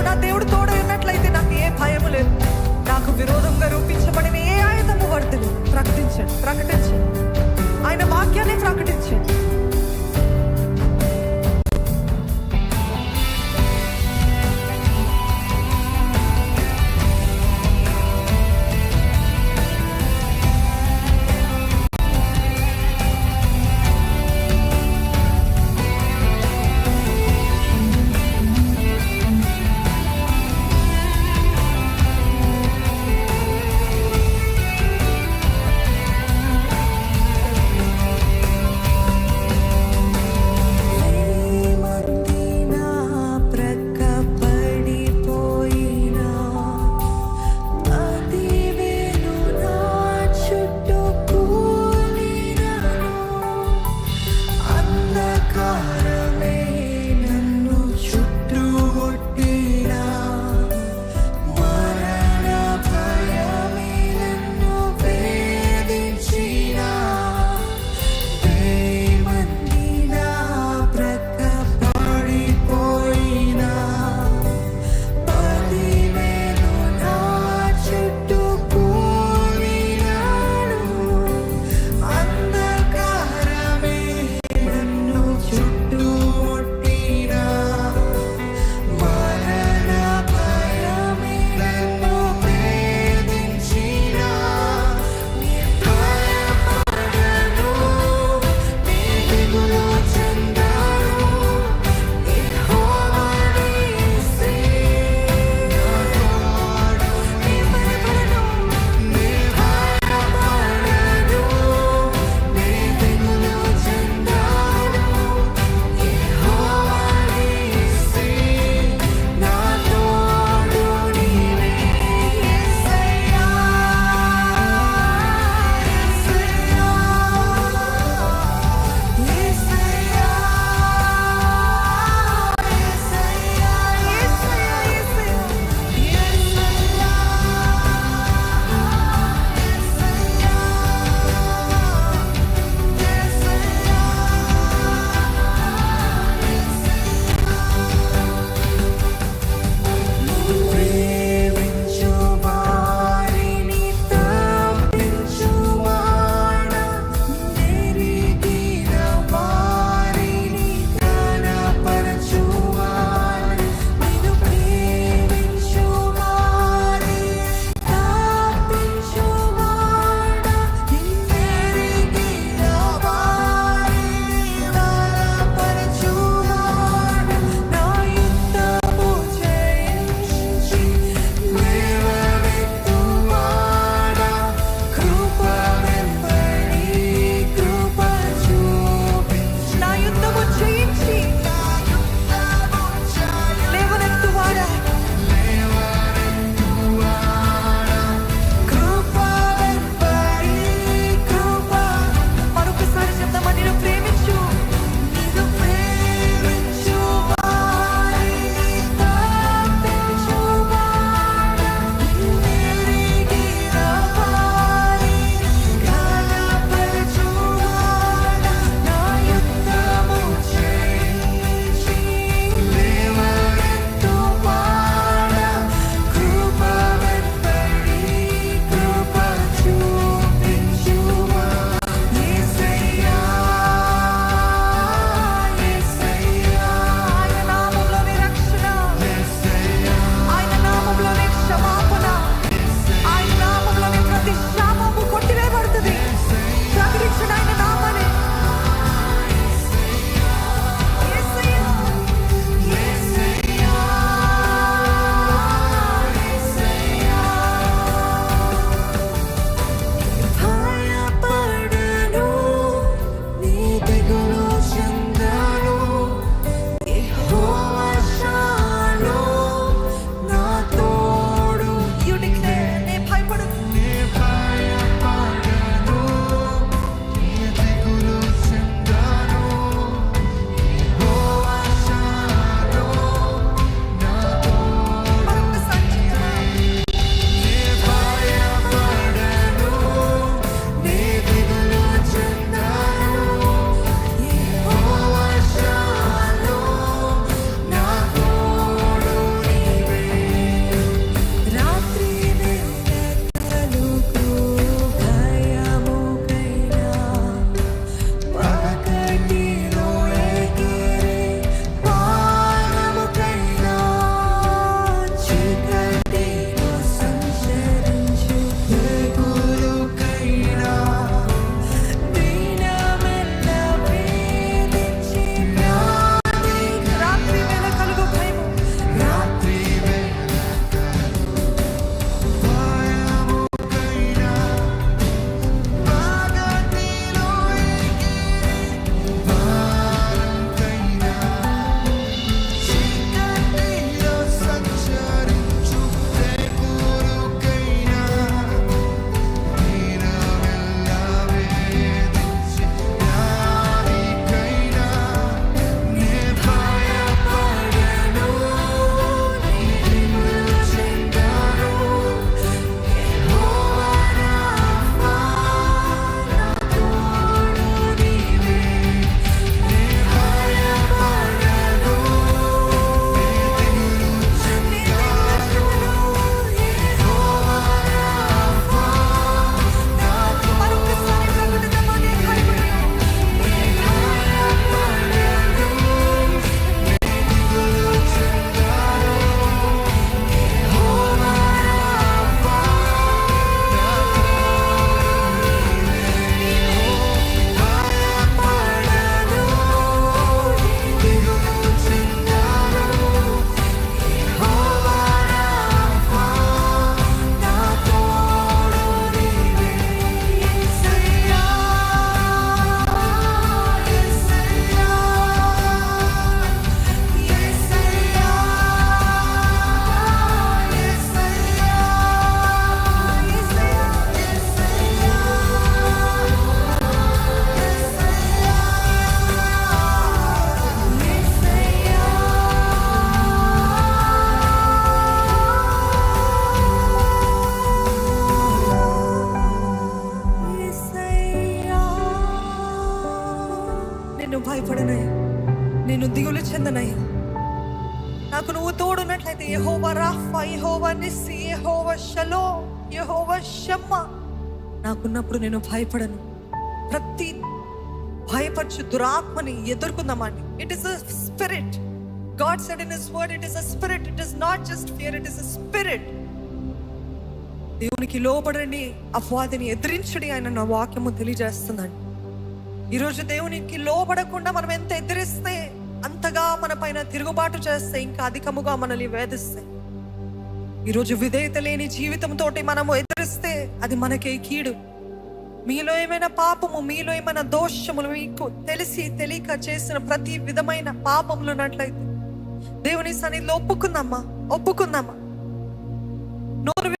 నాకు నా దేవుడు తోడు ఉన్నట్లయితే నాకు ఏ భయము లేదు. నాకు విరోధంగా రూపించబడిన ఏ ఆయుధము వర్ధలు ప్రకటించండి ప్రకటించండి. ఆయన వాక్యాన్ని ప్రకటించండి. యహోవ రాఫా యహోవ నిస్సి యహోవ షలో యహోవ షమ్మ. నాకున్నప్పుడు నేను భయపడను. ప్రతి భయపరచు దురాత్మని ఎదుర్కొందామండి it is a spirit God said in his word it is a spirit it is not just fear it is a spirit దేవునికి లోబడండి అపవాదిని ఎదిరించడి ఆయన నా వాక్యము తెలియజేస్తుందండి ఈరోజు దేవునికి లోబడకుండా మనం ఎంత ఎదిరిస్తే అంతగా మన పైన తిరుగుబాటు చేస్తే ఇంకా అధికముగా మనల్ని వేధిస్తే ఈరోజు విధేయత లేని జీవితంతో మనము ఎదిరిస్తే అది మనకే కీడు. మీలో ఏమైనా పాపము మీలో ఏమైనా దోషములు మీకు తెలిసి తెలియక చేసిన ప్రతి విధమైన పాపములు ఉన్నట్లయితే దేవుని సన్నిధిలో ఒప్పుకుందమ్మా ఒప్పుకుందమ్మా నోరు